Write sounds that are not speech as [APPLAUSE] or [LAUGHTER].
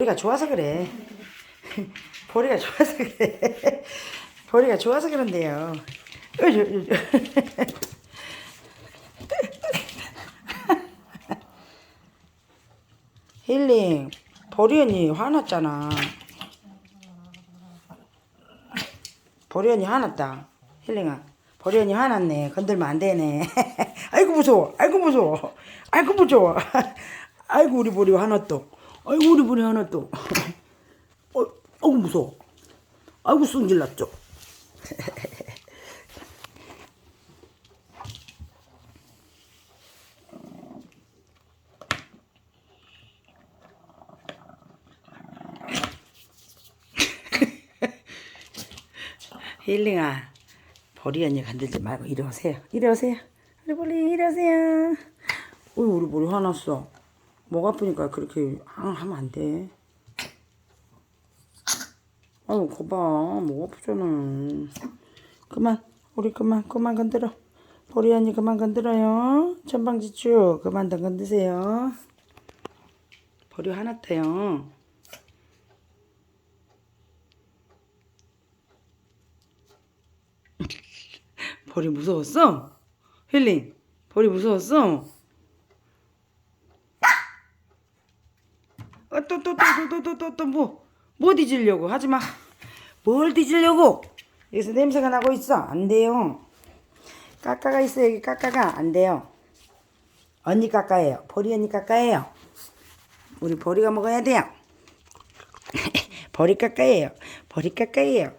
보리가 좋아서 그래. [LAUGHS] 보리가 좋아서 그래. [LAUGHS] 보리가 좋아서 그런데요. [LAUGHS] 힐링, 보리 언니 화났잖아. 보리 언니 화났다. 힐링아. 보리 언니 화났네. 건들면 안 되네. 아이고 무서워. 아이고 무서워. 아이고 무서워. 아이고 우리 보리 화났다. 아이고 우리 보리 화났다. 어, 아이고 무서워. 아이고 승질 났죠. 힐링아, 보리 언니 건들지 말고 이리 오세요. 이리 오세요. 우리 보리 이리 오세요. 어이 우리 보리 화났어. 목 아프니까 그렇게 항 하면 안 돼. 아유 거봐 목 아프잖아. 그만 우리 그만 그만 건들어. 보리 언니 그만 건들어요. 전방지축 그만 더 건드세요. 보리 화났대요. [LAUGHS] 벌이 무서웠어? 힐링, 벌이 무서웠어? 어, 또, 또, 또, 또, 또, 또, 또, 또, 뭐, 뭐 뒤지려고? 하지 마. 뭘 뒤지려고? 여기서 냄새가 나고 있어. 안 돼요. 까까가 있어, 여기 까까가. 안 돼요. 언니 까까예요. 보리 언니 까까예요. 우리 보리가 먹어야 돼요. [LAUGHS] 보리 까까예요. 보리 까까예요.